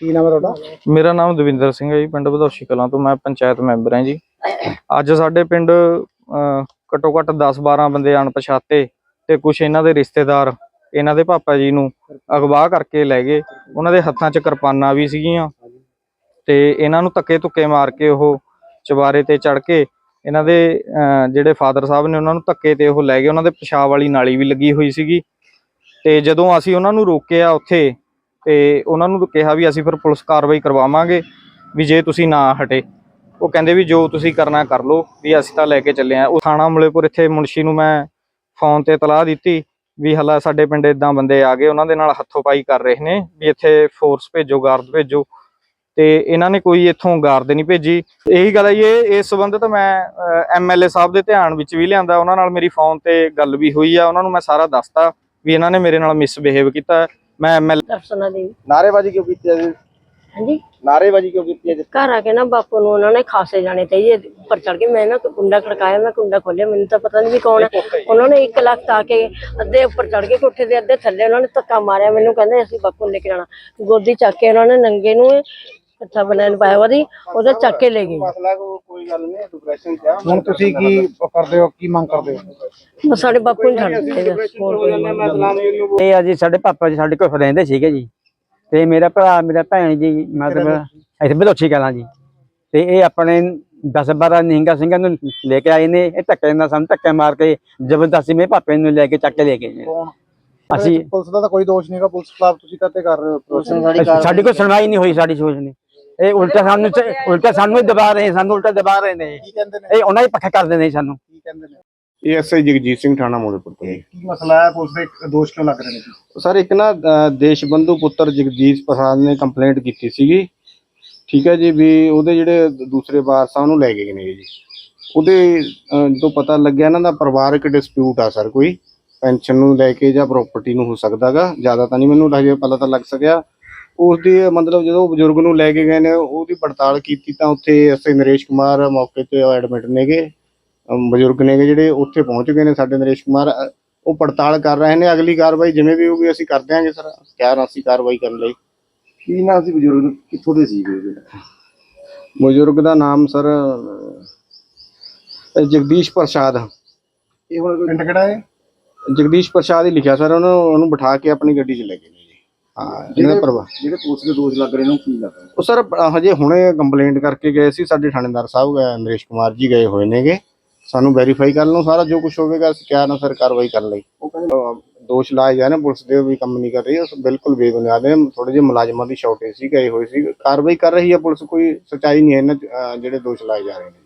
ਕੀ ਨਾਮ ਹੈ ਤੁਹਾਡਾ? ਮੇਰਾ ਨਾਮ ਦਵਿੰਦਰ ਸਿੰਘ ਹੈ ਜੀ ਪਿੰਡ ਬਧੌਸ਼ੀ ਕਲਾਂ ਤੋਂ ਮੈਂ ਪੰਚਾਇਤ ਮੈਂਬਰ ਹਾਂ ਜੀ। ਅੱਜ ਸਾਡੇ ਪਿੰਡ ਘੱਟੋ ਘੱਟ 10-12 ਬੰਦੇ ਅਣਪਛਾਤੇ ਤੇ ਕੁਝ ਇਹਨਾਂ ਦੇ ਰਿਸ਼ਤੇਦਾਰ ਇਹਨਾਂ ਦੇ ਪਾਪਾ ਜੀ ਨੂੰ ਅਗਵਾ ਕਰਕੇ ਲੈ ਗਏ। ਉਹਨਾਂ ਦੇ ਹੱਥਾਂ 'ਚ ਕਿਰਪਾਨਾਂ ਵੀ ਸੀਗੀਆਂ ਤੇ ਇਹਨਾਂ ਨੂੰ ਧੱਕੇ ਧੁੱਕੇ ਮਾਰ ਕੇ ਉਹ ਚਵਾਰੇ ਤੇ ਚੜ ਕੇ ਇਹਨਾਂ ਦੇ ਅਹ, ਜਿਹੜੇ ਫਾਦਰ ਸਾਹਿਬ ਨੇ ਉਹਨਾਂ ਨੂੰ ਧੱਕੇ ਤੇ ਉਹ ਲੈ ਗਏ। ਉਹਨਾਂ ਦੇ ਪਿਸ਼ਾਬ ਵਾਲੀ ਨਾਲੀ ਵੀ ਲੱਗੀ ਹੋਈ ਸੀਗੀ ਤੇ ਜਦੋਂ ਅਸੀਂ ਉਹਨਾਂ ਨੂੰ ਰੋਕਿਆ ਉੱਥੇ ਤੇ ਉਹਨਾਂ ਨੂੰ ਕਿਹਾ ਵੀ ਅਸੀਂ ਫਿਰ ਪੁਲਿਸ ਕਾਰਵਾਈ ਕਰਵਾਵਾਂਗੇ ਵੀ ਜੇ ਤੁਸੀਂ ਨਾ ਹਟੇ। ਉਹ ਕਹਿੰਦੇ ਵੀ ਜੋ ਤੁਸੀਂ ਕਰਨਾ ਕਰ ਲਓ ਵੀ ਅਸੀਂ ਤਾਂ ਲੈ ਕੇ ਚੱਲੇ ਆ ਉਹ ਥਾਣਾ ਮੁਲੇਪੁਰ ਇੱਥੇ ਮੁਨਸ਼ੀ ਨੂੰ ਮੈਂ ਫੋਨ ਤੇ ਤਲਾਹ ਦਿੱਤੀ ਵੀ ਹਲਾ ਸਾਡੇ ਪਿੰਡ ਇਦਾਂ ਬੰਦੇ ਆ ਗਏ, ਉਹਨਾਂ ਦੇ ਨਾਲ ਹੱਥੋਂ ਪਾਈ ਕਰ ਰਹੇ ਨੇ ਵੀ ਇੱਥੇ ਫੋਰਸ ਭੇਜੋ ਗਾਰਡ ਭੇਜੋ। ਤੇ ਇਹਨਾਂ ਨੇ ਕੋਈ ਇੱਥੋਂ ਗਾਰਡ ਨਹੀਂ ਭੇਜੀ। ਇਹੀ ਗੱਲ ਹੈ ਇਹ ਇਸ ਸੰਬੰਧ ਤਾਂ ਮੈਂ ਐਮਐਲਏ ਸਾਹਿਬ ਦੇ ਧਿਆਨ ਵਿੱਚ ਵੀ ਲਿਆਂਦਾ। ਉਹਨਾਂ ਨਾਲ ਮੇਰੀ ਫੋਨ ਤੇ ਗੱਲ ਵੀ ਹੋਈ ਆ, ਉਹਨਾਂ ਨੂੰ ਮੈਂ ਸਾਰਾ ਦੱਸਤਾ ਵੀ ਇਹਨਾਂ ਨੇ ਮੇਰੇ ਨਾਲ ਮਿਸਬਿਹੇਵ ਕੀਤਾ। ਮੈਂ ਐਮਐਲ ਦਰਸ਼ਨਾ ਦੇਵੀ ਨਾਰੇਬਾਜ਼ੀ ਕਿਉਂ ਕੀਤੀ ਹੈ ਜੀ? ਹਾਂਜੀ। ਨਾਰੇਬਾਜ਼ੀ ਕਿਉਂ ਕੀਤੀ ਹੈ ਜੀ? ਘਰ ਆ ਕੇ ਨਾ ਬਾਪੂ ਨੂੰ ਉਹਨਾਂ ਨੇ ਖਾਸੇ ਜਾਣੇ ਤੇ ਜੀ ਉੱਪਰ ਚੜ ਕੇ ਮੈਂ ਨਾ ਕੁੰਡਾ ਖੜਕਾਇਆ ਮੈਂ ਕੁੰਡਾ ਖੋਲਿਆ ਮੈਨੂੰ ਤਾਂ ਪਤਾ ਨਹੀਂ ਵੀ ਕੌਣ ਹੈ। ਉਹਨਾਂ ਨੇ 1 ਲੱਖ ਤਾਂ ਕੇ ਅੱਧੇ ਉੱਪਰ ਚੜ ਕੇ ਕੋਠੇ ਦੇ ਅੱਧੇ ਥੱਲੇ ਉਹਨਾਂ ਨੇ ਧੱਕਾ ਮਾਰਿਆ ਮੈਨੂੰ ਕਹਿੰਦੇ ਅਸੀਂ ਬਾਪੂ ਨੂੰ ਲੈ ਕੇ ਜਾਣਾ। ਗੋਦੀ ਚੱਕ ਕੇ ਉਹਨਾਂ ਨੇ ਨੰਗੇ ਨੂੰ ਅੱਛਾ ਬਣਾਉਣ ਪਾਇਆ ਉਹਦੀ ਉਹਦੇ ਚੱਕ ਕੇ ਲੈ ਗਏ। ਮਸਲਾ ਕੋਈ ਗੱਲ ਨਹੀਂ ਡਿਪਰੈਸ਼ਨ ਚ ਹੁਣ ਤੁਸੀਂ ਕੀ ਕਰਦੇ ਹੋ ਕੀ ਮੰਗ ਕਰਦੇ ਹੋ? ਸਾਡੇ ਬਾਪੂ ਨੂੰ ਛੱਡ ਦਿੱਤੇ ਨਹੀਂ। ਇਹ ਆ ਜੀ ਸਾਡੇ ਪਾਪਾ ਜੀ ਸਾਡੇ ਕੋਲ ਰਹਿੰਦੇ ਸੀਗੇ ਜੀ। ਤੇ ਮੇਰਾ ਭਰਾ ਮੇਰਾ ਭੈਣ ਜੀ ਮਤਲਬ ਇੱਥੇ ਬਲੋਚੀ ਕਲਾਂ ਜੀ। ਤੇ ਇਹ ਆਪਣੇ 10 12 ਨਿਹੰਗਾ ਸਿੰਘਾਂ ਨੂੰ ਲੈ ਕੇ ਆਏ ਨੇ ਇਹ ਧੱਕੇ ਨਾਲ ਸਾਨੂੰ ਧੱਕੇ ਮਾਰ ਕੇ ਜ਼ਬਰਦਸਤੀ ਮੇਰੇ ਪਾਪੇ ਨੂੰ ਲੈ ਕੇ ਚੱਕ ਕੇ ਲੈ ਗਏ ਅਸੀਂ ਪੁਲਿਸ ਦਾ ਤਾਂ ਕੋਈ ਦੋਸ਼ ਨਹੀਂਗਾ ਪੁਲਿਸ ਖਿਲਾਫ ਤੁਸੀਂ ਕਾਤੇ ਕਰ ਰਹੇ ਹੋ? ਸਾਡੀ ਕੋਈ ਸੁਣਵਾਈ ਨਹੀਂ ਹੋਈ ਸਾਡੀ ਸੋਚ ਨੇ ਇਹ ਉਲਟਾ ਸਾਨੂੰ ਉਲਟਾ ਸਾਨੂੰ ਹੀ ਦਬਾ ਰਹੇ ਸਾਨੂੰ ਉਲਟਾ ਦਬਾ ਰਹੇ ਨੇ। ਕੀ ਕਹਿੰਦੇ ਨੇ? ਇਹ ਉਹਨਾਂ ਹੀ ਪੱਖਾ ਕਰਦੇ ਨੇ ਸਾਨੂੰ। ਕੀ ਕਹਿੰਦੇ ਨੇ? ਇਹ ਐਸਆਈ ਜਗਜੀਤ ਸਿੰਘ ਥਾਣਾ ਮੋਦੇਪੁਰ ਤੋਂ। ਜੀ। ਕੀ ਮਸਲਾ ਹੈ? ਪੁਲਿਸ ਦੇ ਦੋਸ਼ ਕਿਉਂ ਲੱਗ ਰਹੇ ਨੇ ਜੀ? ਸਰ ਇੱਕ ਨਾ ਅ, ਦੇਸ਼ ਬੰਧੂ ਪੁੱਤਰ ਜਗਜੀਤ ਪ੍ਰਸਾਦ ਨੇ ਕੰਪਲੇਂਟ ਕੀਤੀ ਸੀਗੀ। ਠੀਕ ਹੈ ਜੀ ਵੀ ਉਹਦੇ ਜਿਹੜੇ ਦੂਸਰੇ ਵਾਰਸ ਆ ਉਹਨੂੰ ਲੈ ਗਏ ਨੇ ਜੀ। ਉਹਦੇ ਅ, ਜਦੋਂ ਪਤਾ ਲੱਗਿਆ ਇਹਨਾਂ ਦਾ ਪਰਿਵਾਰਕ ਡਿਸਪਿਊਟ ਆ ਸਰ ਕੋਈ। ਪੈਨਸ਼ਨ ਨੂੰ ਲੈ ਕੇ ਜਾਂ ਪ੍ਰਾਪਰਟੀ ਨੂੰ ਹੋ ਸਕਦਾਗਾ ਜ਼ਿਆਦਾ ਤਾਂ ਨਹੀਂ ਮੈਨੂੰ ਹਜੇ ਪਤਾ ਤਾਂ ਲੱਗ ਸਕਿਆ। ਉਸ ਦੀ ਮਤਲਬ ਜਦੋਂ ਬਜ਼ੁਰਗ ਨੂੰ ਲੈ ਕੇ ਗਏ ਨੇ ਉਹਦੀ ਪੜਤਾਲ ਕੀਤੀ ਤਾਂ ਉੱਥੇ ਐਸਏ ਨਰੇਸ਼ ਕੁਮਾਰ ਮੌਕੇ ਤੇ ਐਡਮਿਟ ਨੇਗੇ। ਅਮ ਬਜ਼ੁਰਗ ਨੇਗੇ ਜਿਹੜੇ ਉੱਥੇ ਪਹੁੰਚ ਗਏ ਨੇ ਸਾਡੇ ਨਰੇਸ਼ ਕੁਮਾਰ। ਅ, ਉਹ ਪੜਤਾਲ ਕਰ ਰਹੇ ਨੇ। ਅਗਲੀ ਕਾਰਵਾਈ ਜਿਵੇਂ ਵੀ ਹੋਊਗੀ ਅਸੀਂ ਕਰ ਦਿਆਂਗੇ ਸਰ। ਤਿਆਰ ਹਾਂ ਅਸੀਂ ਕਾਰਵਾਈ ਕਰਨ ਲਈ। ਕੀ ਨਾ ਸੀ ਬਜ਼ੁਰਗ? ਕਿੱਥੋਂ ਦੇ ਸੀਗੇ ਬਜ਼ੁਰਗ ਦਾ ਨਾਮ ਸਰ ਅ, ਜਗਦੀਸ਼ ਪ੍ਰਸਾਦ। ਇਹ ਹੁਣ ਪਿੰਡ ਕਿਹੜਾ ਹੈ? ਜਗਦੀਸ਼ ਪ੍ਰਸਾਦ ਹੀ ਲਿਖਿਆ ਸਰ। ਉਹਨੂੰ ਉਹਨੂੰ ਬਿਠਾ ਕੇ ਆਪਣੀ ਗੱਡੀ 'ਚ ਲੈ ਗਏ। ਨੇ ਜੀ ਹਾਂ ਇਹਨਾਂ ਦਾ ਪਰਿਵਾਰ ਜਿਹੜੇ ਪੁਲਿਸ ਦੇ ਦੋਸ਼ ਲੱਗ ਰਹੇ ਨੇ ਉਹ ਕੀ ਲੱਗ ਰਹੇ ਉਹ ਸਰ ਅ, ਹਜੇ ਹੁਣੇ ਕੰਪਲੇਂਟ ਕਰਕੇ ਗਏ ਸੀ ਸਾਡੇ ਥਾਣੇਦਾਰ ਸਾਹਿਬ ਗਏ ਨਰੇਸ਼ ਕੁਮਾਰ ਜੀ ਗਏ ਹੋਏ ਨੇਗੇ। ਸਾਨੂੰ ਵੈਰੀਫਾਈ ਕਰ ਲਓ ਸਾਰਾ ਜੋ ਕੁਝ ਹੋਵੇਗਾ ਅਸੀਂ ਤਿਆਰ ਹਾਂ ਸਰ ਕਾਰਵਾਈ ਕਰਨ ਲਈ। ਦੋਸ਼ ਲਾਏ ਜਾਏ ਨੇ ਪੁਲਿਸ ਦੇ ਵੀ ਕੰਮ ਨਹੀਂ ਕਰ ਰਹੀ ਉਹ ਬਿਲਕੁਲ ਬੇਬੁਨਿਆਦ ਹੈ ਥੋੜੇ ਜਿਹੇ ਮੁਲਾਜ਼ਮਾਂ ਦੀ ਸ਼ਾਰਟੇਜ ਸੀ ਗਏ ਹੋਏ ਸੀ। ਕਾਰਵਾਈ ਕਰ ਰਹੀ ਹੈ ਪੁਲਿਸ ਕੋਈ ਸਚਾਈ ਨਹੀਂ ਹੈ ਇਹਨਾਂ 'ਚ, ਜਿਹੜੇ ਦੋਸ਼ ਲਾਏ ਜਾ ਰਹੇ ਨੇ।